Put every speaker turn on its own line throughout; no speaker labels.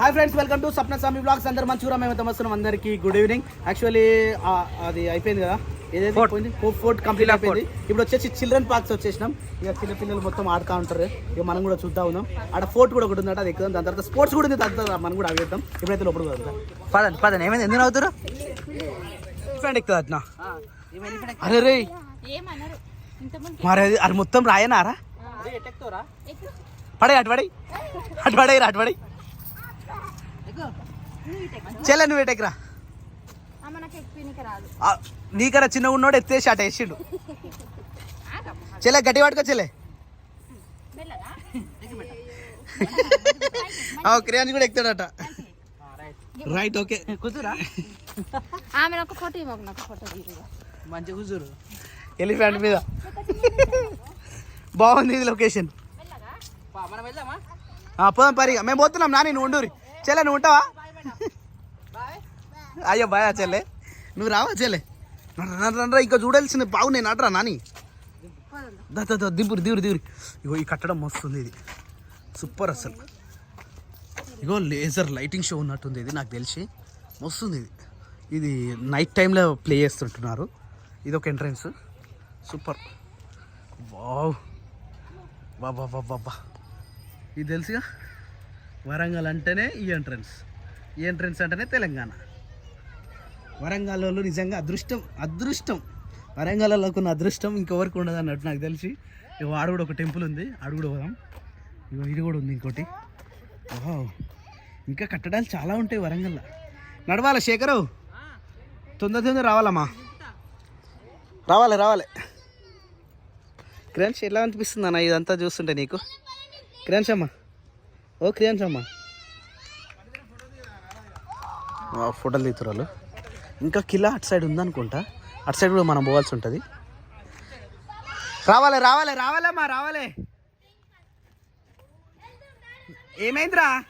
Hi friends welcome to Sapna Swamy vlogs అందరు మంచిగా మేము వస్తున్నాం అందరికి. గుడ్ ఈవినింగ్ యాక్చువల్లీ అది అయిపోయింది కదా? ఏదైతే. అయిపోయింది ఫోర్ట్ కంప్లీట్ అయిపోయింది. ఇప్పుడు వచ్చేసి చిల్డ్రన్ పార్క్స్ వచ్చేసినాం. ఇక చిన్న పిల్లలు మొత్తం ఆడుతూ ఉంటారు. ఇక మనం కూడా చూద్దాం ఉన్నాం. ఆడ ఫోర్ట్ కూడా ఒకటి ఉందట అది ఎక్కుదాం దాని తర్వాత స్పోర్ట్స్ కూడా ఉంది. దాని తర్వాత మనం కూడా అవేద్దాం ఇప్పుడైతే లోపల పోదాం
పదండి పదండి. ఏమైంది? ఎందుకు అవుతారు
ఫ్రెండ్ ఎక్కుతుంది అట్నా? అరే రే. మరి అది మొత్తం రాయనారా? పడే అటు పడి అటు పడే అటు పడి చెల్లె నువ్వు ఎటెక్కరా
అమ్మ నాకు ఎక్కిపోయినకి రాదు.
నీకన్నా చిన్న ఉన్నోడు ఎత్తేసి అట వేసిండు. చెల్లె గట్టి పట్టుకో చెల్లె. క్రియాన్స్ కూడా ఎక్కుతాడట. Right okay. కూతురా
ఆమె ఒక ఫోటో ఇవ్వకు నాకు ఫోటో తీరుగా
మంచి కూతురు ఎలిఫెంట్ మీద. బాగుంది ఇది లొకేషన్. పోదాం పరి. మేము పోతున్నాం నాని నువ్వు ఉండూరి చెల్లె నువ్వు ఉంటావా? అయ్యో బాయ్ చెల్లె. నువ్వు రావా చెల్లె? నడ్రా ఇంకా చూడాల్సింది బాగున్నాయి అడ్రా నాని? దిపురు దిగురు దిగురు ఇగో ఈ కట్టడం మస్తుంది ఇది. సూపర్ అసలు. ఇగో లేజర్ లైటింగ్ షో ఉన్నట్టుంది ఇది నాకు తెలిసి. మస్తుంది ఇది. ఇది నైట్ టైంలో ప్లే చేస్తుంటున్నారు. ఇది ఒక ఎంట్రన్స్. సూపర్. వావ్. బాబా బాబా బాబా ఇది తెలుసుగా? వరంగల్ అంటేనే ఈ ఎంట్రన్స్. ఎంట్రన్స్ అంటేనే తెలంగాణ. వరంగల్ వాళ్ళు నిజంగా అదృష్టం అదృష్టం. వరంగల్ వాళ్ళకు ఉన్న అదృష్టం ఇంకెవరికి ఉండదు అన్నట్టు నాకు తెలిసి. ఇగో ఆడ కూడా ఒక టెంపుల్ ఉంది ఆడ కూడా పోదాం. ఇగో ఇది కూడా ఉంది ఇంకోటి. ఓహో. ఇంకా కట్టడాలు చాలా ఉంటాయి వరంగల్లో. నడవాలా శేఖరు? తొందర తొందర రావాలమ్మా. రావాలి రావాలి. క్రియాన్స్ ఎలా అనిపిస్తుంది అన్న? ఇదంతా చూస్తుంటే నీకు. క్రియాన్స్ అమ్మా. ఓ క్రియాన్స్ అమ్మా. ఫోటోలు తీతురాలు ఇంకా కిలా అటు సైడ్ ఉందనుకుంటా. అటు సైడ్ కూడా మనం పోవాల్సి ఉంటుంది. రావాలి రావాలి రావాలమ్మా రావాలి. ఏమైందిరా?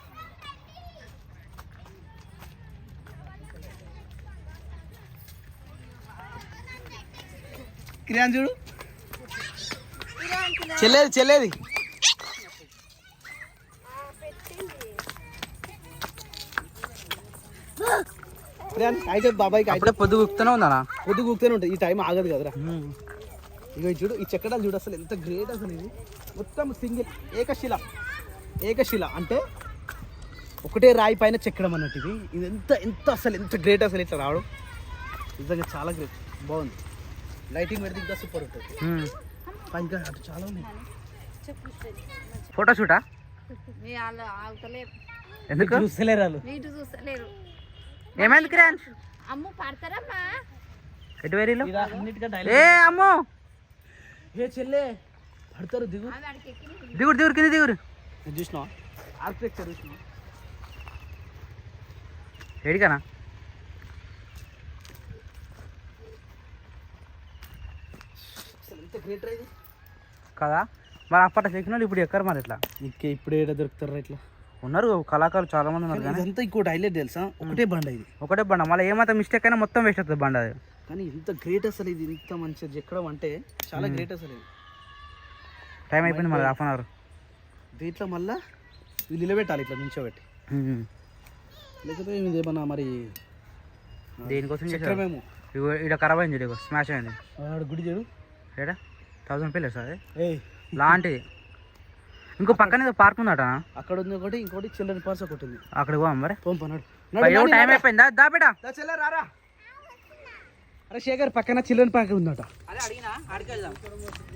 కిరాన్ చూడు. చెల్లేది చెల్లేది. బాబాయ్కి అయితే
అప్పుడే పొద్దు గుక్తూనే ఉందనా
పొద్దు కూకుతూనే ఉంటుంది. ఈ టైం ఆగదు కదరా. ఇక చూడు ఈ చెక్కడాలు చూడు అసలు ఎంత గ్రేట్ అసలు ఇది. మొత్తం సింగిల్ ఏకశిల ఏకశిల అంటే ఒకటే రాయి పైన చెక్కడం అన్నట్టు ఇది. ఇది ఎంత ఎంత అసలు ఎంత గ్రేట్ అసలు ఇట్లా రావడం. నిజంగా చాలా గ్రేట్ బాగుంది. లైటింగ్ పెడితే ఇంకా సూపర్ ఉంటుంది. ఇంకా అటు చాలా ఉన్నాయి.
ఫోటో షూటా
మీ వాళ్ళు ఆగుతలేరు.
ఎందుకు?
చూస్తలేరు వాళ్ళు.
చూస్తలేరు.
ఏమైంది క్రాన్స్
అమ్ము పడతారమ్మా.
ఎటు వేరీలు ఏ అమ్మో.
ఏ చెల్లె పడతారు దిగు.
దిగురు దిగురు కింద దిగురు
ఇది చూసినావా ఆర్కిటెక్చర్ చూసినావా
ఏడికనా? కదా? మరి అప్పట్లో చెక్కిన వాళ్ళు ఇప్పుడు ఎక్కరు మరి ఇట్లా?
ఇంకా ఇప్పుడు ఏడ దొరుకుతారా ఇట్లా?
ఉన్నారు కళాకారులు చాలా మంది ఉన్నారు కానీ
ఇదంతా ఇంకోటి హైలైట్ తెలుసా? ఒకటే బండ ఇది.
ఒకటే బండ మళ్ళీ ఏమాత్రం మిస్టేక్ అయినా మొత్తం వేస్ట్ అవుతుంది బండ అది.
కానీ ఇంత గ్రేట్ అసలు ఇది ఇంత మంచిగా చెక్కడం అంటే చాలా గ్రేట్ అసలు ఇది.
టైం అయిపోయింది మరి హాఫ్ అన్ అవర్
దీంట్లో మళ్ళా ఇది నిలబెట్టాలి ఇట్లా నించోబెట్టి. లేకపోతే ఇది ఏమన్నా మరి
దేనికోసం?
చక్రమేమో.
ఇగో ఈడ ఖరాబ్ అయింది స్మాష్ అయింది.
గుడి చూడు.
ఏడా? థౌసండ్ అది?
ఏయ్.
లాంటిది. ఇంకో పక్కన ఏదో పార్క్ ఉందట.
అక్కడ ఉంది ఒకటి ఇంకోటి చిల్డ్రన్ పార్స్ ఒకటి ఉంది.
అక్కడికి పోదాం మరి.
పంపన్నాడు
టైం అయిపోయిందా? దా బిడ్డ.
రారా. అరే శేఖర్ పక్కన చిల్డ్రన్ పార్క్ ఉందట.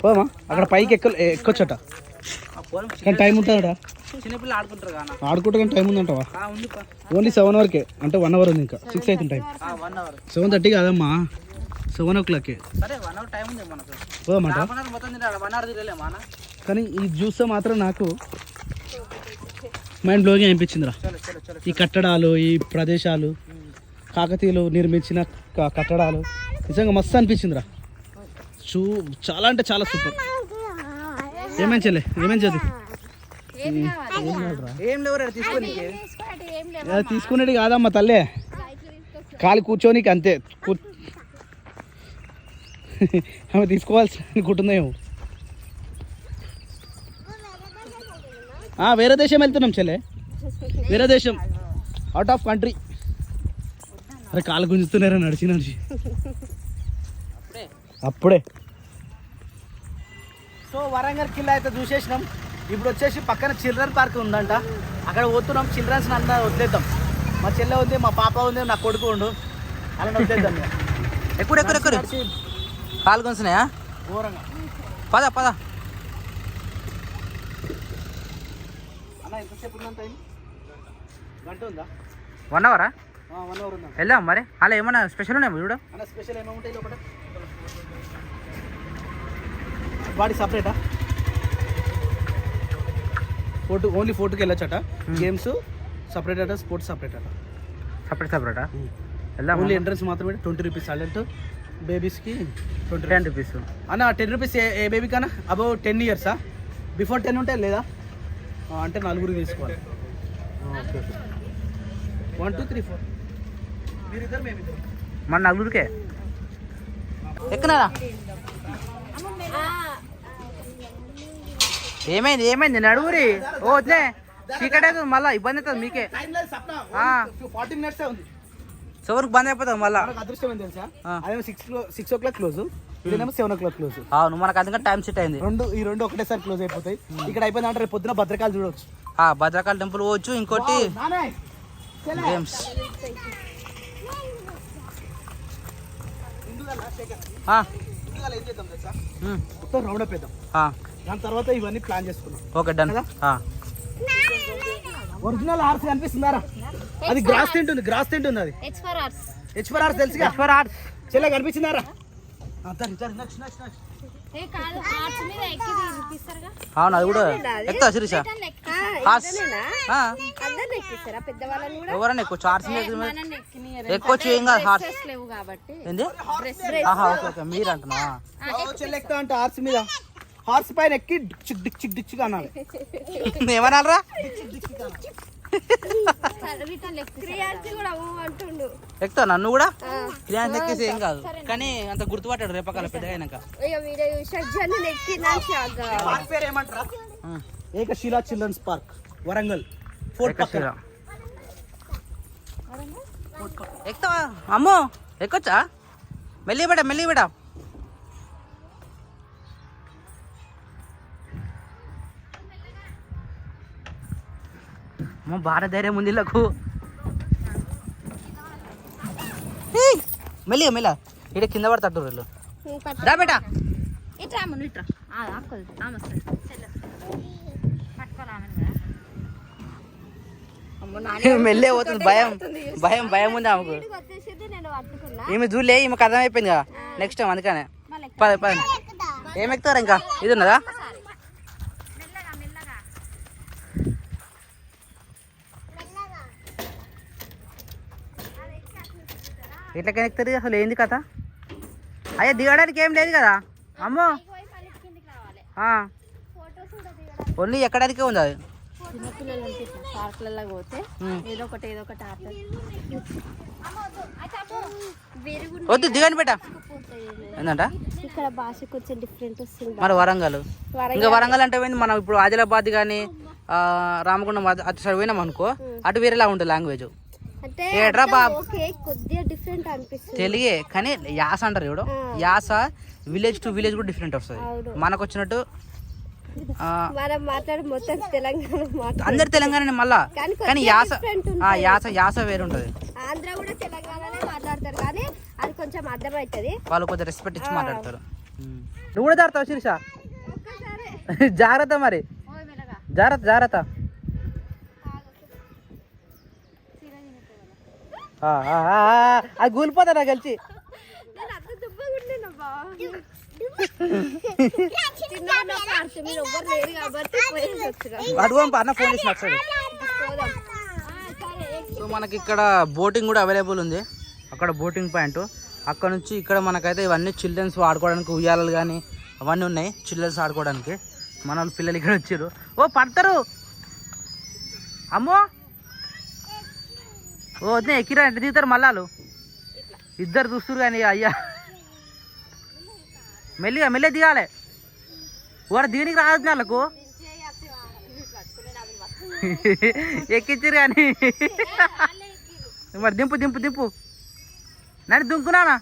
పోమా అక్కడ పైకి ఎక్క ఎక్కొచ్చట. కానీ టైం ఉంటుందా
చిన్నపిల్లలు ఆడుకుంటారు కానీ
ఆడుకుంటే కానీ టైం ఉందంటవా?
ఉంది
ఓన్లీ సెవెన్ వరకే అంటే వన్ అవర్ ఉంది ఇంకా. సిక్స్ అవుతుంది time
one hour.
Seven thirty కాదమ్మా. ఓ క్లాక్కే
సరే వన్ అవర్ టైం ఉంది మనకు.
పోదన్నమాట
హాఫ్ అన్ అవర్ మొత్తం తింటాడు వన్ అవర్ తిరగలేమా అన్న?
కానీ ఇది చూస్తే మాత్రం నాకు మైండ్ బ్లోగింగ్ అనిపించిందిరా. ఈ కట్టడాలు ఈ ప్రదేశాలు కాకతీయులు నిర్మించిన కట్టడాలు నిజంగా మస్తు అనిపించిందిరా. చూ చాలా అంటే చాలా సూపర్. ఏమేం చెల్లె ఏమేం
లేవు
తీసుకునేది కాదమ్మా తల్లే. కాలు కూర్చోనికి అంతే కూ- ఆమె తీసుకోవాల్సి అనుకుంటుందేమో ఆ, వేరే దేశం వెళ్తున్నాం చెల్లె. వేరే దేశం. అవుట్ ఆఫ్ కంట్రీ అరే కాలు గుంజుతున్నారా నడిచి నడిచి. అప్పుడే. సో వరంగల్ కిల్లా అయితే చూసేసినాం. ఇప్పుడు వచ్చేసి పక్కన చిల్డ్రన్ పార్క్ ఉందంట. అక్కడ పోతున్నాం. చిల్డ్రన్స్ అంతా వదిలేద్దాం. మా చెల్లె ఉంది మా పాప ఉంది నా కొడుకు ఉండు. అలా వదిలేద్దాం
ఎక్కుడు ఎక్కుడు?
నడిచి
కాలు కొంచున్నాయా
ఘోరంగా.
పద పద. వన్ అవరా
వన్ అవర్ ఉందా?
వెళ్దాం మరి. అలా ఏమన్నా స్పెషల్ ఉన్నాయా చూడు?
స్పెషల్ ఏమేమి ఉంటాయి లోపల? బాడీ సపరేటా ఫోటో ఓన్లీ ఫోటోకి వెళ్ళొచ్చట? గేమ్స్ సపరేట్ అట స్పోర్ట్స్ సపరేట్ అట.
సపరేట్ సపరేటా వెళ్దాం
ఓన్లీ ఎంట్రన్స్ మాత్రమే ట్వంటీ రూపీస్ అడల్ట్ బేబీస్కి ట్వంటీ
టెన్ రూపీస్
అన్న టెన్ రూపీస్ ఏ ఏ బేబీ కన్నా? అబౌవ్ టెన్ ఇయర్సా బిఫోర్ టెన్ ఉంటే లేదా? అంటే నలుగురు తీసుకోవాలి. Okay one two three four మీరిద్దరు మేమిద్దరు.
మన నలుగురికే? ఎక్కనారా? ఏమైంది ఏమైంది? నడుగురి ఓ వద్దే చీకటి మళ్ళీ ఇబ్బంది అవుతుంది మీకే.
ఫార్టీ మినిట్స్ ఉంది.
చివరికి బంద్ అయిపోతుంది మళ్ళా.
అదృష్టం ఏం తెలుసా. అదేమో six six o'clock close ఇదేమో సెవెన్ ఓ క్లాక్ క్లోజ్
అవును మనకు అందుకని టైం సెట్ అయింది.
రెండు ఈ రెండు ఒకటేసారి క్లోజ్ అయిపోతాయి. ఇక్కడ అయిపోయింది అంటే రేపు పొద్దున భద్రకాలు చూడవచ్చు
ఆ భద్రకాళి టెంపుల్ పోవచ్చు ఇంకోటి గేమ్స్
మొత్తం రౌండ్ అప్
ఆ,
దాని తర్వాత ఇవన్నీ ప్లాన్ చేసుకున్నాం
ఓకే డన్
ఒరిజినల్ హార్స్ కనిపిస్తుందారా అది గ్రాస్ తింటుంది గ్రాస్ తింటుంది అది.
H for hours
H for horse తెలుసుగా?
ఫర్ ఆర్ట్స్
చెల్లె కనిపించిందారా?
హార్ట్స్
అవును అది కూడా ఎక్కువ శిరీష. హార్స్ ఆ,
అందరిని ఎక్కిస్తారా? పెద్దవాళ్ళని కూడా?
ఎవరైనా ఎక్కొచ్చు హార్స్ మీద ఎక్కువ-
ఎక్కినియరు.
ఎక్కొచ్చు ఏం కాదు హార్స్
డ్రెస్సెస్ లేవు కాబట్టి.
ఏంది? ఆహా ఓకే ఓకే మీరు అంటున్నా
ఓ, చెల్లె ఎక్కుతా అంటే హార్స్ మీద. హార్స్ పైన ఎక్కి డిక్ డిక్ చిక్ డిక్ అనాలి.
ఏమనాలరా? ఎక్కుతావు నన్ను కూడా? క్రియాన్స్ ఎక్కేసి ఏం కాదు. కానీ అంత గుర్తుపట్టాడు రేపకాల పెద్దగా అయినాక.
Ekashila children's park Warangal fort పక్కన.
ఎక్కుతావా? అమ్మో ఎక్కొచ్చా? మెల్లి బిడ మెల్లి బిడ అమ్మో బాగా ధైర్యం ఉంది వీళ్ళకు. ఏయ్, మెల్లిగా మెల్ల ఇక్కడ కింద పడతాడు వీళ్ళు రా బేటా.
ఇట్రా ఇట్రా
మెల్లే పోతుంది భయం. భయం భయం ఉంది ఆమెకు. ఈమె చూడలే ఈమెకు అర్థమైపోయింది కదా. నెక్స్ట్ టైం అందుకనే. పద పద. ఏం ఎక్కుతారా ఇంకా? ఇది ఉన్నదా? ఇట్లకైనా ఎక్కుతారు అసలు ఏంది కథ? అయ్యా దిగడానికి ఏం లేదు కదా? అమ్మో. ఓన్లీ ఎక్కడానికే ఉంది అది?
చిన్నపిల్లలు పార్కులలో పోతే ఏదో ఒకటి ఏదో ఒకటి ఆట
వద్దు దిగండి బేట. ఏంటంట
ఇక్కడ భాష కొంచెం డిఫరెంట్ వస్తుంది
మరి వరంగల్. ఇంకా వరంగల్ అంటే పోయింది మనం ఇప్పుడు ఆదిలాబాద్ కానీ రామగుండం అటు సైడ్ పోయినాం అనుకో అటు వేరేలా ఉంటుంది లాంగ్వేజ్ ఏట్రా బాబ్.
ఓకే కొద్దిగా డిఫరెంట్ అనిపిస్తుంది.
తెలుగే కానీ యాస అంటారు చూడు. యాస విలేజ్ టు విలేజ్ కూడా డిఫరెంట్ వస్తుంది. మనకు వచ్చినట్టు ఆ,
మనం మాట్లాడే మొత్తం తెలంగాణ మాట్లాడు
అందరు తెలంగాణ మళ్ళా.
కానీ
యాస యాస యాస వేరు ఉంటుంది
ఆంధ్ర కూడా తెలంగాణనే మాట్లాడతారు కానీ అది కొంచెం అర్థమవుతుంది
వాళ్ళు కొంచెం రెస్పెక్ట్ ఇచ్చి మాట్లాడతారు. నువ్వు కూడా జాగ్రత్త శిరీష. జాగ్రత్త మరి. జాగ్రత్త జాగ్రత్త ఆ, ఆ, ఆ, ఆ, అది కూలిపోతా నాకు కలిసి. అడుగు అన్న ఫోన్ ఒకసారి. సో మనకి ఇక్కడ బోటింగ్ కూడా అవైలబుల్ ఉంది. అక్కడ బోటింగ్ పాయింట్. అక్కడ నుంచి ఇక్కడ మనకైతే ఇవన్నీ చిల్డ్రన్స్ ఆడుకోవడానికి ఉయ్యాలలు కానీ అవన్నీ ఉన్నాయి చిల్డ్రన్స్ ఆడుకోవడానికి. మన పిల్లలు ఇక్కడ వచ్చారు. ఓ పడతారు. అమ్మో! ఓ వద్దే ఎక్కిరా ఎంత దిగుతారు మళ్ళాలు ఇద్దరు చూస్తారు కానీ అయ్యా. మెల్లిగా మెల్లిగా దిగాలి. వాడు దీనికి రాదు వాళ్ళకు ఎక్కించిరు కానీ. మరి దింపు దింపు దింపు. నన్ను. దుంకున్నానా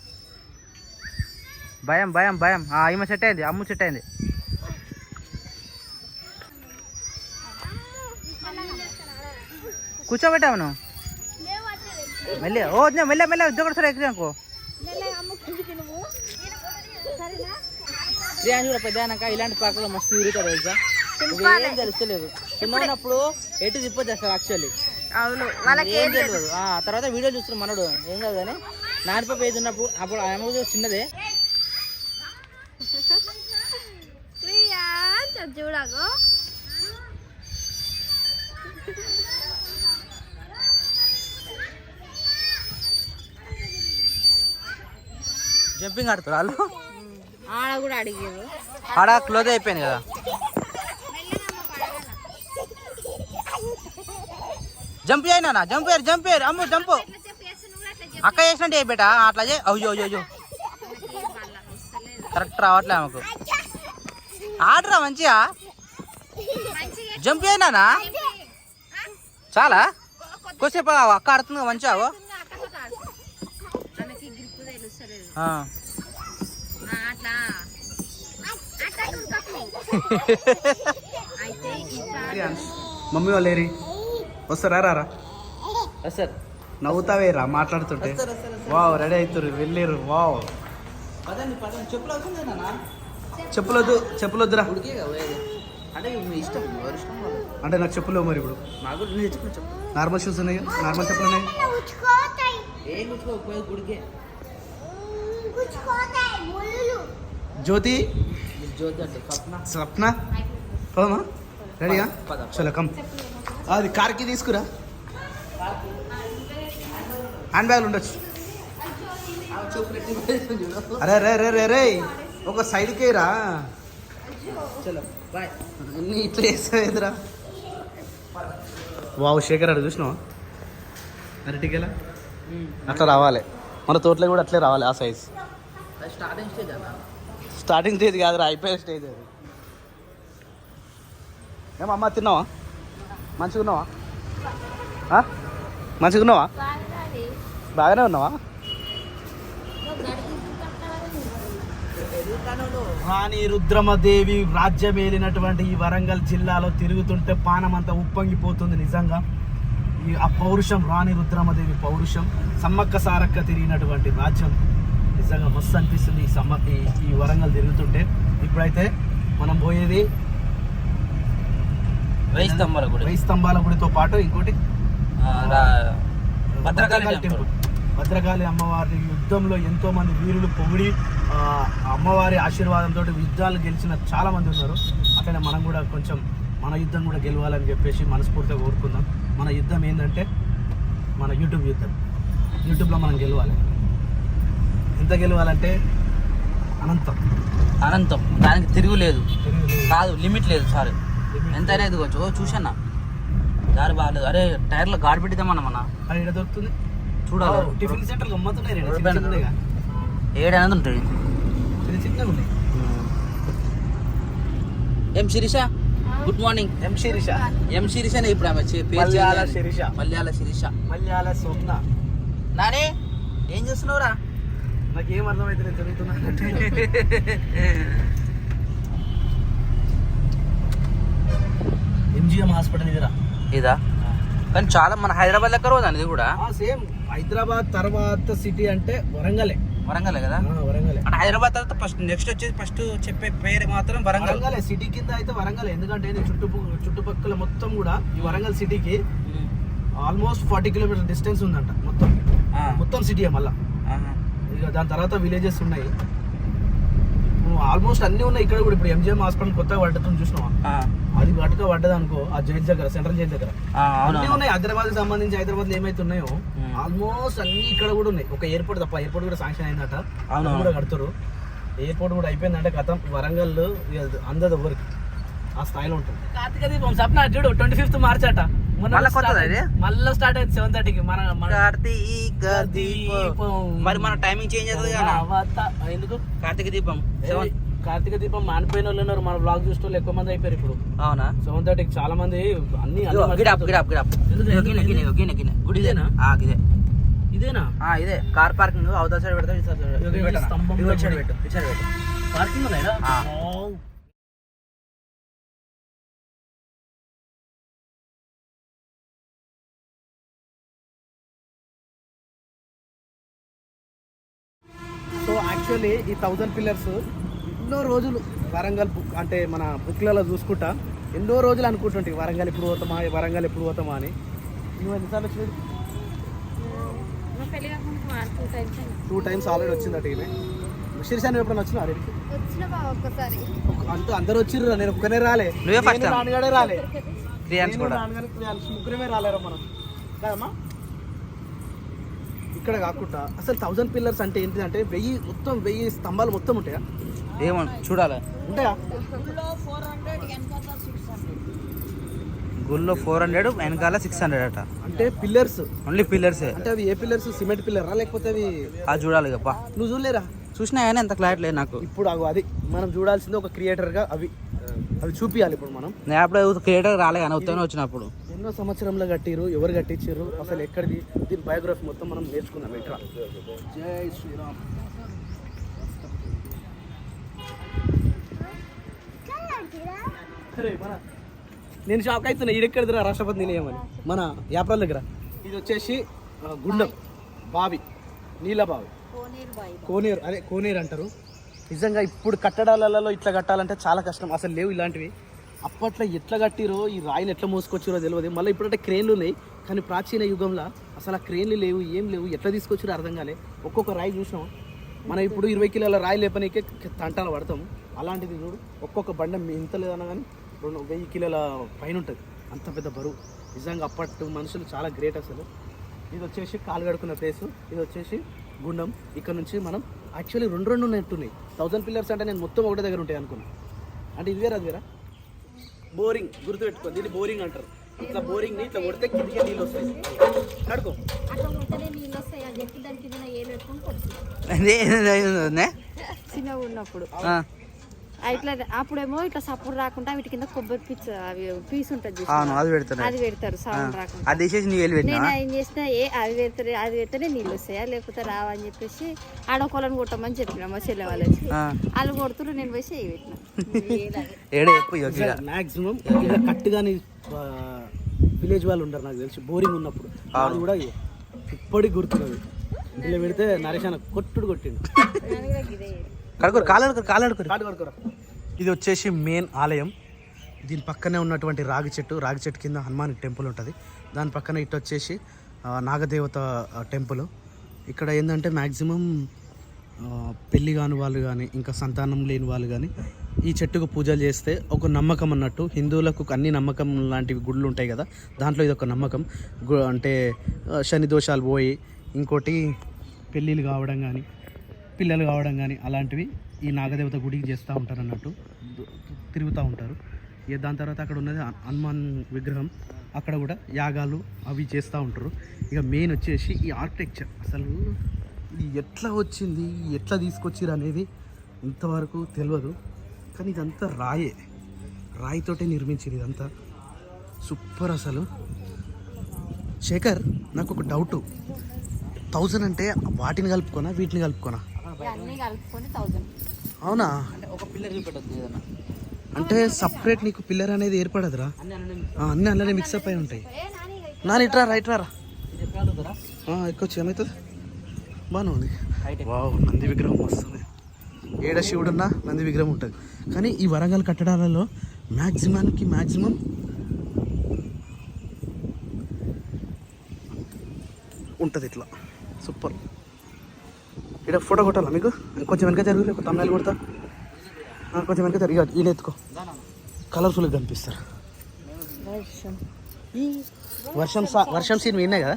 భయం భయం భయం. ఆ, ఈమె సెట్ అయింది అమ్ము సెట్ అయింది. కూర్చోబెట్టావు నువ్వు. మెల్లి. ఓ వదినా, మెల్ల మెల్ల ఉద్యోగం సరే ఎక్కినాకు ధ్యాన్ చూడ పెద్దాక ఇలాంటి పాకలు మస్తు తిరుగుతారు తెలుసా? ఏం తెలుస్తలేదు. చిన్న ఉన్నప్పుడు ఎటు తిప్పొద్దు అసలు యాక్చువల్లీ
అవును వాళ్ళకి
ఏం తెలియదు. ఆ తర్వాత వీడియో చూస్తున్న మనడు. ఏం కాదు కానీ నాటిపప్పు ఏది ఉన్నప్పుడు అప్పుడు ఆమె కూడా చిన్నదే.
చూడగో
జంపింగ్ ఆడుతారు వాళ్ళు?
ఆడ కూడా అడిగారు.
ఆడ క్లోజ్ అయిపోయింది కదా? జంప్ అయినా జంప్ అయ్యారు జంప్ అయ్యారు అమ్ము జంప్ అక్క చేసినట్టు ఏ బేట అట్లా చే అయ్యో అయ్యో అయ్యో. కరెక్ట్ రావట్లే ఆమెకు. ఆడరా మంచిగా. జంప్ అయినానా చాలా? కొద్దిసేపు అక్క ఆడుతుంది మంచిగా
మమ్మీ వాళ్ళు ఏరి. వస్తారా రారా?
సార్
నవ్వుతావేరా మాట్లాడుతుంటే. వావ్ రెడీ అవుతారు వెళ్ళారు వావ్.
చెప్పులు
చెప్పులొద్దు చెప్పులొద్దురా.
అంటే
నాకు చెప్పులేవు మరి ఇప్పుడు. నార్మల్ షూస్ ఉన్నాయి? నార్మల్ చెప్పులు ఉన్నాయి?
ఏం గుచ్చుకోకపోయేది గుడికే
జ్యోతి?
స్వప్న.
స్వప్న? పోదామా? రెడీగా. చలో కమ్. అది కార్కి తీసుకురా. హ్యాండ్ బ్యాగ్లు ఉండొచ్చు. అరే రే రే రే రే. ఒక సైడ్కి రా.
చలో బాయ్.
ఇట్లా చేస్తావేదిరా? వావ్ శేఖర్ అడు చూసినావా? అరటికెలా అట్లా రావాలి. మన తోటలో కూడా అట్లే రావాలి ఆ size
starting stage
starting stage కాదురా అయిపోయే స్టేజ్ అది. ఏమమ్మా తిన్నావా? మంచిగా ఉన్నావా ఆ? మంచిగా ఉన్నావా బాగానే ఉన్నావా? రాణి రుద్రమదేవి రాజ్యం ఏలినటువంటి ఈ వరంగల్ జిల్లాలో తిరుగుతుంటే పానం అంతా ఉప్పొంగిపోతుంది నిజంగా. ఈ ఆ పౌరుషం రాణి రుద్రమదేవి పౌరుషం సమ్మక్క సారక్క తిరిగినటువంటి రాజ్యం. నిజంగా మస్తు అనిపిస్తుంది ఈ సమ్మ ఈ- వరంగల్ తిరుగుతుంటే. ఇప్పుడైతే మనం పోయేది
వెయ్యి స్తంభాల గుడి.
వెయ్యి స్తంభాల గుడితో పాటు ఇంకోటి
భద్రకాళి టెంపుల్.
భద్రకాళి అమ్మవారి యుద్ధంలో ఎంతో మంది వీరులు పొగిడి అమ్మవారి ఆశీర్వాదంతో యుద్ధాలు గెలిచిన చాలా మంది ఉన్నారు. అట్లనే మనం కూడా కొంచెం మన యుద్ధం కూడా గెలవాలని చెప్పేసి మనస్ఫూర్తిగా కోరుకుందాం. మన యుద్ధం ఏంటంటే మన యూట్యూబ్ యుద్ధం. యూట్యూబ్లో మనం గెలవాలి. ఎంత గెలవాలంటే అనంతం.
అనంతం. దానికి తిరుగులేదు కాదు లిమిట్ లేదు సారీ. ఎంతైనా ఎదుకోవచ్చు ఓ చూసానా దారి బాగాలేదు అరే టైర్లో గాడి పెట్టిద్దామన్నా మన
అది ఇక్కడ దొరుకుతుంది.
చూడాలి.
టిఫిన్ సెంటర్ గమ్మతున్నాయి రేడు. చిన్న
ఉంటుంది
చిన్న చిన్నగా ఉన్నాయి.
ఏం శిరీష? గుడ్ మార్నింగ్
ఎం శిరీష
ఎం శిరీష అనే ఇప్పుడు ఆమె
మల్యాల శిరీష.
మల్యాల శిరీష.
మల్యాల స్వప్న.
నానే ఏం చేస్తున్నావురా?
నాకేం అర్థమైతే నేను చదువుతున్నా ఎంజిఎం హాస్పిటల్ ఇదిరా?
ఇదా? కానీ చాలా మన హైదరాబాద్ దగ్గర కూడా.
సేమ్. హైదరాబాద్ తర్వాత సిటీ అంటే వరంగలే.
వరంగల్ కదా?
వరంగలే.
అంటే హైదరాబాద్ తర్వాత ఫస్ట్ నెక్స్ట్ వచ్చేసి ఫస్ట్ చెప్పే పేరు మాత్రం వరంగల్.
వరంగలే సిటీ కింద అయితే వరంగల్. ఎందుకంటే ఇది చుట్టుపు చుట్టుపక్కల మొత్తం కూడా ఈ వరంగల్ సిటీకి ఆల్మోస్ట్ ఫార్టీ కిలోమీటర్ డిస్టెన్స్ ఉందంట మొత్తం. మొత్తం సిటీ మళ్ళా. ఇక దాని తర్వాత విలేజెస్ ఉన్నాయి. ఆల్మోస్ట్ అన్నీ ఉన్నాయి ఇక్కడ కూడా. ఇప్పుడు ఎంజిఎం హాస్పిటల్ కొత్తగా పడ్డదని చూసినావా? అది గట్టుగా పడ్డది అనుకో ఆ జైలు దగ్గర సెంట్రల్ జైలు దగ్గర. అన్నీ ఉన్నాయి. హైదరాబాద్ సంబంధించి హైదరాబాద్లో ఏమైతే ఉన్నాయో. ఆల్మోస్ట్ అన్ని ఇక్కడ కూడా ఉన్నాయి. ఒక ఎయిర్పోర్ట్ తప్ప ఎయిర్పోర్ట్ కూడా శాంక్షన్ అయిందట. కూడా కడతారు. ఎయిర్పోర్ట్ కూడా అయిపోయిందంటే గతం వరంగల్ అందదు ఎవరికి ఆ స్థాయిలో ఉంటుంది. కార్తీక దీపం సప్న చూడు ట్వంటీ ఫిఫ్త్ మార్చ్ అట
మళ్ళా
స్టార్ట్ అయింది. సెవెన్ థర్టీకి మన మన
కార్తీక దీపం. మరి మన టైమింగ్ చేంజ్ అవుతుంది
ఎందుకు?
కార్తీక దీపం. సెవెన్
కార్తీక దీపం మానిపోయిన వాళ్ళు ఉన్నారు మన బ్లాగ్ చూసిన వాళ్ళు ఎక్కువ మంది అయిపోయారు ఇప్పుడు.
అవునా?
సెవెన్ థర్టీకి చాలా మంది అన్ని
ఇదేనా? ఇదే.
ఇదేనా?
ఆ, ఇదే. కార్ పార్కింగ్ అవతల సైడ్ పెడతా ఇటు సైడ్. పెట్టు సైడ్ పెట్టు.
పార్కింగ్. సో యాక్చువల్లీ ఈ థౌజండ్ పిల్లర్స్ ఎన్నో రోజులు వరంగల్ బుక్ అంటే మన బుక్లలో చూసుకుంటా ఎన్నో రోజులు అనుకుంటుంటే వరంగల్ ఎప్పుడు పోతామా వరంగల్ ఎప్పుడు పోతామా అని. నువ్వు ఎన్నిసార్లు వచ్చినాడు టూ టైమ్స్ ఆల్రెడీ వచ్చిందట ఈమె. శిరిశాన్ని ఎప్పుడైనా వచ్చినా
ఒక్కసారి.
అంత అందరు వచ్చిర్రు నేను ఒక్కనే రాలే.
నువ్వే time.
నాన్నగాడే రాలే.
క్రియాన్స్ కూడా.
ముగ్గురమే రాలేరా మనం? కదమ్మా. ఇక్కడ కాకుండా అసలు థౌజండ్ పిల్లర్స్ అంటే ఏంటి అంటే వెయ్యి మొత్తం వెయ్యి స్తంభాలు మొత్తం ఉంటాయా?
ఏమో చూడాలి?
ఉంటాయా?
గుళ్ళో ఫోర్ హండ్రెడ్ వెనకాల సిక్స్ హండ్రెడ్. అట.
అంటే పిల్లర్స్.
ఓన్లీ పిల్లర్సే.
అంటే అవి ఏ పిల్లర్స్? సిమెంట్ పిల్లరా? లేకపోతే అవి
అది చూడాలి గప్ప
నువ్వు చూడలేరా?
చూసినా కానీ ఎంత క్లారిటీ లేదు నాకు.
ఇప్పుడు అగో అది. మనం చూడాల్సింది ఒక క్రియేటర్గా అవి అవి చూపియాలి ఇప్పుడు మనం.
నేను అప్పుడు క్రియేటర్ రాలే కానీ ఉత్తనే వచ్చినప్పుడు.
ఎన్నో సంవత్సరంలో కట్టిరు ఎవరు కట్టించారు అసలు ఎక్కడిది? దీని బయోగ్రఫీ మొత్తం మనం నేర్చుకుందాం ఇక్కడ జై శ్రీరామ్ అరే మన నేను షాక్ అవుతున్నా ఈడెక్కడిదిరా రాష్ట్రపతి నిలయమని మన యాప్రాల దగ్గర. ఇది వచ్చేసి గుండం బావి నీళ్ళ బావి. కోనేరు అదే కోనేరు అంటారు. నిజంగా ఇప్పుడు కట్టడాలలో ఇట్లా కట్టాలంటే చాలా కష్టం. అసలు లేవు ఇలాంటివి. అప్పట్లో ఎట్లా కట్టిరో ఈ రాయిని ఎట్లా మోసుకొచ్చిరో తెలియదు మళ్ళీ ఇప్పుడంటే క్రేన్లు ఉన్నాయి. కానీ ప్రాచీన యుగంలో అసలు ఆ క్రేన్లు లేవు ఏం లేవు ఎట్లా తీసుకొచ్చిరో అర్థం కాలే. ఒక్కొక్క రాయి చూసినాం. మనం ఇప్పుడు ఇరవై కిలోల రాయి లేపనీకే తంటాలు పడతాము అలాంటిది చూడు. ఒక్కొక్క బండ ఇంత లేదన్నా కానీ రెండు వెయ్యి కిలోల పైన ఉంటుంది. అంత పెద్ద బరువు. నిజంగా అప్పటి మనుషులు చాలా గ్రేట్ అసలు. ఇది వచ్చేసి కాలు కడుకున్న ప్లేస్ ఇది వచ్చేసి గుండం. ఇక్కడ నుంచి మనం యాక్చువల్లీ రెండు రెండు ఉన్నట్టున్నాయి థౌసండ్ పిల్లర్స్ అంటే నేను మొత్తం ఒకటే దగ్గర ఉంటాయి అనుకున్నా. అంటే ఇది వేరే అది వేరా? బోరింగ్ గుర్తుపెట్టుకో. దీన్ని బోరింగ్ అంటారు. ఇట్లా బోరింగ్ని ఇట్లా కొడితే కిందికి నీళ్ళు వస్తాయి. కడుకో
అదే?
చిన్నగా ఉన్నప్పుడు. ఇట్లా అప్పుడేమో ఇట్లా సపోర్ట్ రాకుండా వీటి కింద కొబ్బరి పిచ్చ అవి పీస్ ఉంటుంది
అది పెడతాను
అది పెడతారు సౌండ్ రాకుండా.
అది తీసేసి నీళ్ళు వెళ్ళి
నేను ఏం చేసినా ఏ అది పెడతారు అది పెడితేనే నీళ్ళు వస్తాయా? లేకపోతే రావా అని చెప్పేసి ఆడోకోళ్ళని కొట్టమని చెప్పిన మా చెల్లె వాళ్ళు వచ్చి
ఆ.
వాళ్ళు కొడుతున్నారు నేను పోయి చేయి పెట్టిన.
ఏడ.
మాక్సిమం కట్టుగాని విలేజ్ వాళ్ళు ఉంటారు నాకు తెలిసి బోరింగ్ ఉన్నప్పుడు. అది కూడా. ఇప్పటికి గుర్తున్నది ఇలా పెడితే నరేష్ అన్న కొట్టుడు కొట్టిండు.
కడుకోరు కాలు అడుకోరు కాలు అడుకోరు
కాటు కడుకోరా ఇది వచ్చేసి మెయిన్ ఆలయం. దీని పక్కనే ఉన్నటువంటి రాగి చెట్టు రాగి చెట్టు కింద హనుమాన్ టెంపుల్ ఉంటుంది. దాని పక్కన ఇటు వచ్చేసి నాగదేవత టెంపుల్. ఇక్కడ ఏంటంటే మ్యాక్సిమం పెళ్ళి కాని వాళ్ళు కానీ ఇంకా సంతానం లేని వాళ్ళు కానీ ఈ చెట్టుకు పూజలు చేస్తే ఒక నమ్మకం అన్నట్టు హిందువులకు అన్ని నమ్మకం లాంటివి గుళ్ళు ఉంటాయి కదా దాంట్లో ఇది ఒక నమ్మకం. అంటే శని దోషాలు పోయి ఇంకోటి పెళ్ళిళ్ళు కావడం కానీ పిల్లలు కావడం కానీ అలాంటివి ఈ నాగదేవత గుడికి చేస్తూ ఉంటారు అన్నట్టు తిరుగుతూ ఉంటారు. ఇక దాని తర్వాత అక్కడ ఉన్నది హనుమాన్ విగ్రహం. అక్కడ కూడా యాగాలు అవి చేస్తూ ఉంటారు. ఇక మెయిన్ వచ్చేసి ఈ ఆర్కిటెక్చర్ అసలు ఇది ఎట్లా వచ్చింది ఎట్లా తీసుకొచ్చిరు అనేది ఇంతవరకు తెలియదు కానీ ఇదంతా రాయే. రాయితోటే నిర్మించింది ఇదంతా. సూపర్ అసలు. శేఖర్ నాకు ఒక డౌటు థౌజండ్ అంటే వాటిని కలుపుకోనా వీటిని కలుపుకోనా?
అన్ని కలుపుకొని థౌసండ్
అవునా?
అంటే ఒక పిల్లర్ చూపెట్టద్దు ఏదన్నా.
అంటే సపరేట్ నీకు పిల్లర్ అనేది ఏర్పడదురా?
అన్ని అన్నీ
ఆ, అన్నీ అందులోనే మిక్సప్ అయి ఉంటాయి. నాని ఇట్రా రైట్ రా
చెప్పగలుగుతారా
ఎక్కువ ఏమవుతుంది బాగానే ఉంది. వావ్ నంది విగ్రహం వస్తుంది. ఏడ శివుడున్నా నంది విగ్రహం ఉంటుంది. కానీ ఈ వరంగల్ కట్టడాలలో మ్యాక్సిమానికి మ్యాక్సిమం ఉంటుంది ఇట్లా. సూపర్. ఇక్కడ ఫోటో కొట్టాలా మీకు? కొంచెం వెనక జరుగు ఒక తమ్మాయిలు కొడతా. కొంచెం వెనక జరిగి ఈయన ఎత్తుకో. కలర్ఫుల్గా కనిపిస్తారు. వర్షం వర్షం సీన్ మెయినే కదా?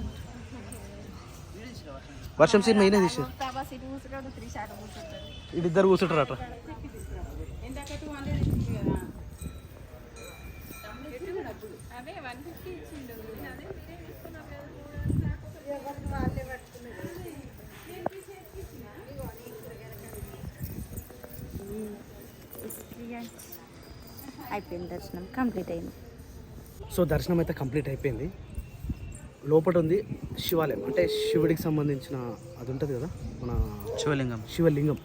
వర్షం సీన్ మెయిన్ తీసారు ఇద్దరు కూర్చుంటారు అట్లా
అయిపోయింది దర్శనం కంప్లీట్ అయింది.
సో దర్శనం అయితే కంప్లీట్ అయిపోయింది. లోపల ఉంది శివాలయం. అంటే శివుడికి సంబంధించిన అది ఉంటుంది కదా మన
శివలింగం.
శివలింగం.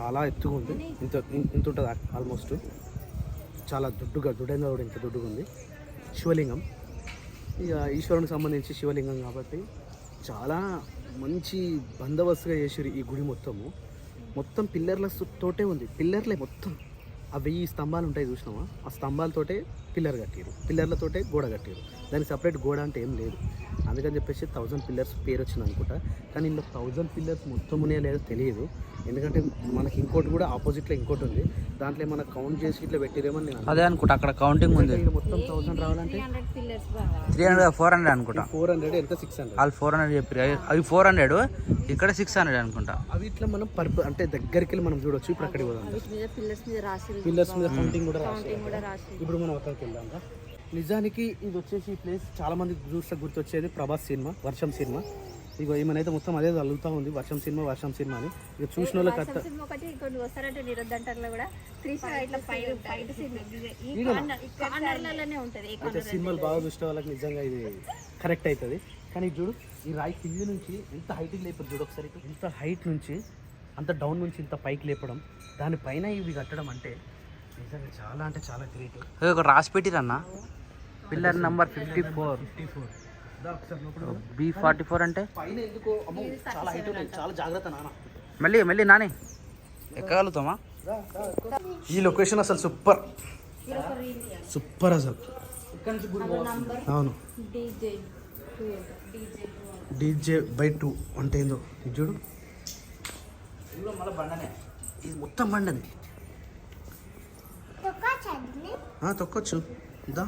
చాలా ఎత్తుగా ఉంది. ఇంత ఇంత ఉంటుంది ఆల్మోస్ట్ చాలా దుడ్డుగా దుడ్డైన కూడా ఇంత దుడ్డుగా ఉంది. శివలింగం. ఇక ఈశ్వరునికి సంబంధించి శివలింగం కాబట్టి చాలా మంచి బందోబస్తుగా చేసారు ఈ గుడి మొత్తము. మొత్తం పిల్లర్ల సు- తోటే ఉంది. పిల్లర్లే మొత్తం. ఆ వెయ్యి స్తంభాలు ఉంటాయి చూసినావా? ఆ స్తంభాలతోటే పిల్లర్ కట్టారు పిల్లర్లతోటే గోడ కట్టారు దానికి సపరేట్ గోడ అంటే ఏం లేదు. అందుకని చెప్పేసి థౌజండ్ పిల్లర్స్ పేరు వచ్చింది అనుకుంటా. కానీ ఇందులో థౌజండ్ పిల్లర్స్ మొత్తం ఉన్నాయో లేదో తెలియదు. ఎందుకంటే మనకి ఇంకోటి కూడా ఆపోజిట్లో ఇంకోటి ఉంది. దాంట్లో ఏమైనా కౌంట్ చేసి ఇట్లా పెట్టిరేమో నేను
అదే అనుకుంటా. అక్కడ కౌంటింగ్ ఉంది.
మొత్తం థౌజండ్ రావాలంటే
త్రీ హండ్రెడ్ ఫోర్ హండ్రెడ్ అనుకుంటా.
ఫోర్ హండ్రెడ్ ఎంత? సిక్స్ హండ్రెడ్
వాళ్ళు ఫోర్ హండ్రెడ్ చెప్పారు అవి- అవి ఫోర్ హండ్రెడ్ ఇక్కడ సిక్స్ హండ్రెడ్ అనుకుంటా.
అవి ఇట్లా మనం పర్ప అంటే దగ్గరికి వెళ్ళి మనం చూడొచ్చు. ఇప్పుడు అక్కడికి పోదాం.
పిల్లర్స్ మీద రాసి
పిల్లర్స్ మీద కౌంటింగ్ కూడా రాసి
కౌంటింగ్ కూడా రాసి
ఇప్పుడు మనం అక్కడికి వెళ్దాం. నిజానికి ఇది వచ్చేసి ఈ ప్లేస్ చాలా మంది చూస్తే గుర్తొచ్చేది ప్రభాస్ సినిమా వర్షం సినిమా. ఇగో ఈమెనైతే మొత్తం అదే తగులుతూ ఉంది. వర్షం సినిమా వర్షం సినిమా అని. ఇక చూసిన వాళ్ళకి సినిమాలు బాగా చూసిన వాళ్ళకి నిజంగా ఇది కరెక్ట్ అవుతుంది. కానీ ఇది చూడు ఈ రాయి కింది నుంచి ఎంత హైట్కి లేపారు చూడు ఒకసారి. ఇంత హైట్ నుంచి అంత డౌన్ నుంచి ఇంత పైకి లేపడం దానిపైన ఇవి కట్టడం అంటే నిజంగా చాలా అంటే చాలా గ్రేట్
అదే ఒక రాసి పెట్టిరన్న? Pillar number fifty four
fifty four.
B forty four అంటే?
పైన ఎందుకో చాలా హైట్ ఉన్నాయి. చాలా జాగ్రత్త నాన్న.
మళ్ళీ మళ్ళీ నాని. ఎక్కగలుగుతామా?
ఈ లొకేషన్ అసలు సూపర్ సూపర్ అసలు. అవును.
డీజే
బై టూ అంటే ఏందో? ఇది చూడు. ఇది మొత్తం బండది తొక్కొచ్చు. దా.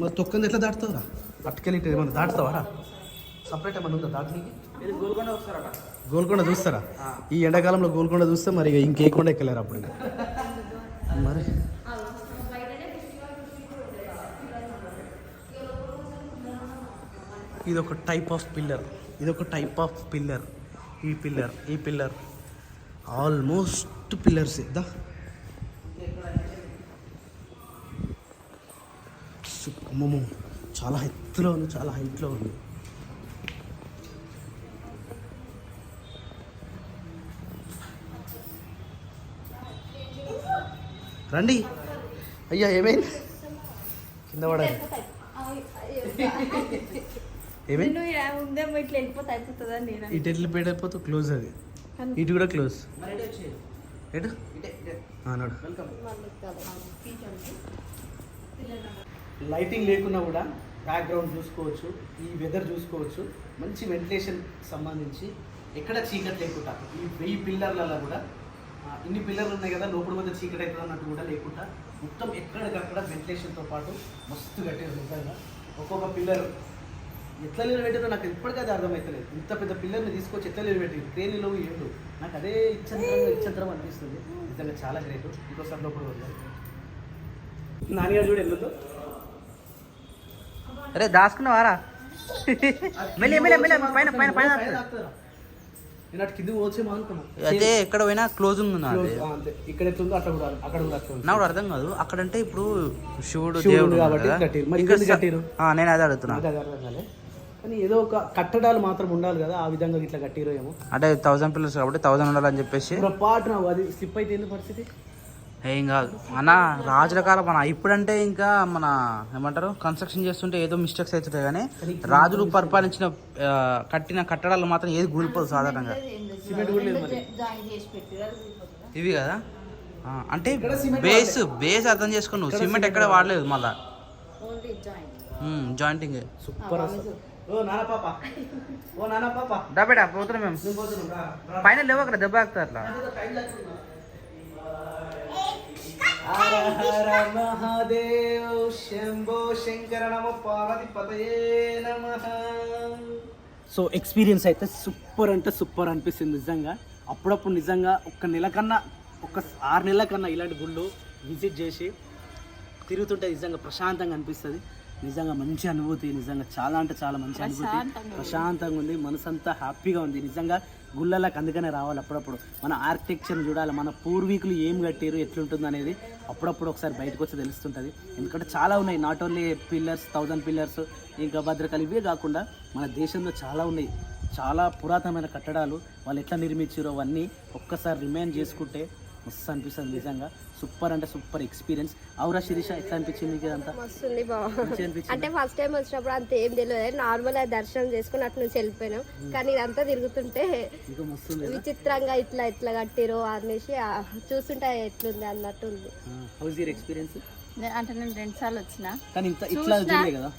మరి తొక్కంది ఎట్లా దాటుతావురా? అట్టుకెళ్ళి ఏమన్నా దాటుతావారా? సపరేట్ ఏమన్నా ఉందా దాటనికి
గోల్కొండ
చూస్తారా? ఈ ఎండాకాలంలో గోల్కొండ చూస్తే మరి ఇక ఇంకేకుండా ఎక్కలేరు అప్పుడు. ఇది ఒక టైప్ ఆఫ్ పిల్లర్ ఇది ఒక టైప్ ఆఫ్ పిల్లర్ ఈ పిల్లర్ ఈ పిల్లర్ ఆల్మోస్ట్ పిల్లర్స్ దా అమ్మమ్మ. చాలా ఎత్తులో ఉంది చాలా హైట్లో ఉంది. రండి. అయ్యా ఏమైంది? కింద పడాలి ఇటు ఎట్లా పెడైపోతే క్లోజ్ అది. ఇటు కూడా క్లోజ్ ఎటు అన్నాడు లైటింగ్ లేకున్నా కూడా బ్యాక్గ్రౌండ్ చూసుకోవచ్చు ఈ వెదర్ చూసుకోవచ్చు మంచి వెంటిలేషన్ సంబంధించి ఎక్కడ చీకటి లేకుండా ఈ వెయ్యి పిల్లర్లలో కూడా ఇన్ని పిల్లర్లు ఉన్నాయి కదా లోపల పోతే చీకటి అవుతుంది అన్నట్టు కూడా లేకుండా మొత్తం ఎక్కడికక్కడ వెంటిలేషన్తో పాటు మస్తు కట్టారు నిజంగా ఒక్కొక్క పిల్లర్ ఎట్లా నిలబెట్టారో నాకు ఇప్పటికీ అది అర్థమవుతలేదు ఇంత పెద్ద పిల్లర్ని తీసుకొచ్చి ఎట్లా నిలబెట్టారు ట్రైన్లో ఏండు నాకు అదే ఇచ్చంతరం ఇచ్చంతరం అనిపిస్తుంది. నిజంగా చాలా గ్రేట్. ఇంకోసారి లోపల నాన్నగారు చూడు ఎందుకు?
అరే దాచుకున్నావారా?
అటు అనుకున్నా
అయితే ఎక్కడ పోయినా క్లోజింగ్ ఉంది
ఇక్కడ కూడా అక్కడ కూడా.
నాకు అర్థం కాదు. అక్కడంటే ఇప్పుడు శివుడు దేవుడు
కాబట్టి
నేను అదే అడుగుతున్నా.
కానీ ఏదో ఒక కట్టడాలు మాత్రం ఉండాలి కదా ఆ విధంగా ఇట్లా కట్టిరో ఏమో.
అంటే థౌసండ్ పిల్లర్స్ కాబట్టి థౌసండ్ ఉండాలని చెప్పేసి.
పొరపాటున అది స్లిప్ అయితే ఏంది పరిస్థితి?
ఏం కాదు. అన్న రాజుల కాలం మన ఇప్పుడంటే ఇంకా మన ఏమంటారు కన్స్ట్రక్షన్ చేస్తుంటే ఏదో మిస్టేక్స్ అవుతుంటాయి కానీ రాజులు పరిపాలించిన కట్టిన కట్టడాలు మాత్రం ఏది కూలిపోదు సాధారణంగా.
సిమెంట్ కూడా లేదు మరి.
జాయిన్ చేసి పెట్టారు
ఇవి కదా అంటే బేస్ బేస్ అర్థం చేసుకో నువ్వు సిమెంట్ ఎక్కడ వాడలేదు. మళ్ళా. జాయింటింగ్
సూపర్ అసలు. ఓ నాన్న పాప. ఓ నాన్న పాప.
డబ్బేడా పోతున్నాం మేము.
నువ్వు పోతున్నావు.
పైన లేవు అక్కడ దెబ్బ ఆగుతుంది అట్లా
హర హర మహాదేవ్ శంభో శంకర నమ పార్వతి పతయే నమ. సో ఎక్స్పీరియన్స్ అయితే సూపర్ అంటే సూపర్ అనిపిస్తుంది నిజంగా. అప్పుడప్పుడు నిజంగా ఒక్క నెల కన్నా ఒక ఆరు నెలల కన్నా ఇలాంటి గుళ్ళు విజిట్ చేసి తిరుగుతుంటే నిజంగా ప్రశాంతంగా అనిపిస్తుంది. నిజంగా మంచి అనుభూతి నిజంగా చాలా అంటే చాలా మంచి అనుభూతి. ప్రశాంతంగా ఉంది. మనసు అంతా హ్యాపీగా ఉంది. నిజంగా గుళ్ళలకు అందుకనే రావాలి అప్పుడప్పుడు. మన ఆర్కిటెక్చర్ని చూడాలి మన పూర్వీకులు ఏం కట్టారు ఎట్లుంటుంది అనేది అప్పుడప్పుడు ఒకసారి బయటకు వచ్చి తెలుస్తుంటుంది. ఎందుకంటే చాలా ఉన్నాయి. Not only pillars thousand pillars ఇంకా భద్రకాళి ఇవే కాకుండా మన దేశంలో చాలా ఉన్నాయి. చాలా పురాతనమైన కట్టడాలు వాళ్ళు ఎట్లా నిర్మించారో అవన్నీ ఒక్కసారి రిమైండ్ చేసుకుంటే మస్తు అనిపిస్తుంది నిజంగా. సూపర్ అంటే సూపర్ ఎక్స్పీరియన్స్. అవురా శిరీష ఎట్లా అనిపించింది
మస్తుంది
మంచిగా అనిపించింది?
అంటే ఫస్ట్ టైం వచ్చినప్పుడు అంత ఏం తెలియదు. నార్మల్ దర్శనం చేసుకుని అటు నుంచి వెళ్ళిపోయినాం. కానీ ఇదంతా తిరుగుతుంటే విచిత్రంగా ఇట్లా ఇట్లా కట్టిరో అనేసి చూస్తుంటే ఎట్లుంది అన్నట్టు ఉంది.
How's your experience?
అంటే నేను రెండు సార్లు వచ్చిన.
కానీ ఇంత ఇట్లా చూడలే కదా?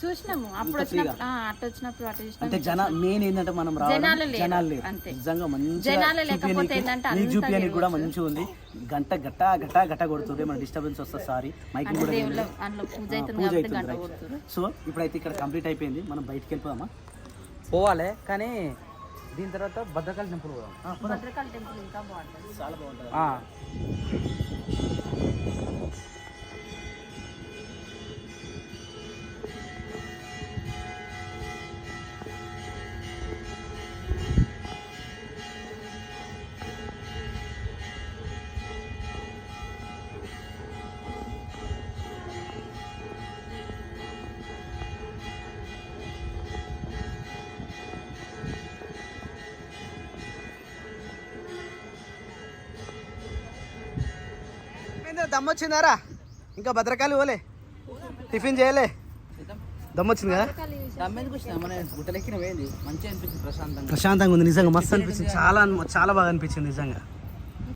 చూసినాము. అప్పుడు వచ్చినప్పుడు అటు వచ్చినప్పుడు అటు
అంటే జన మెయిన్ ఏంటంటే మనం రావడం
జనాలు లేరు,
జనాలు లేరు.
అంతే.
నిజంగా మంచిగా
జనాలు లేకపోతే
చూపియనీకి-
ఏంటంటే
నీకు
అంతా
చూపియనికి కూడా మంచిగా ఉంది. గంట గట్ట గట్ట గట్ట కొడుతుంటే మన డిస్టర్బెన్స్ వస్తుంది సారీ మైక్ కూడా
దేవుళ్ళ అందులో పూజ అవుతుంది
పూజ
కాబట్టి
అవుతుంది
గంట
రైట్
కొడుతున్నారు
సో ఇప్పుడైతే ఇక్కడ కంప్లీట్ అయిపోయింది. మనం బయటికి వెళ్ళిపోదామా?
పోవాలి కానీ దీని తర్వాత భద్రకాళి టెంపుల్ పోదాం.
భద్రకాళి టెంపుల్ ఇంకా బాగుంటుంది.
చాలా బాగుంటుంది.
ఆ.
దమ్మొచ్చిందారా ఇంకా భద్రకాళి పోలే. టిఫిన్ చేయలే. దమ్మొచ్చింది కదా? ప్రశాంతంగా ఉంది నిజంగా. మస్తు అనిపించింది. చాలా చాలా బాగా అనిపించింది నిజంగా.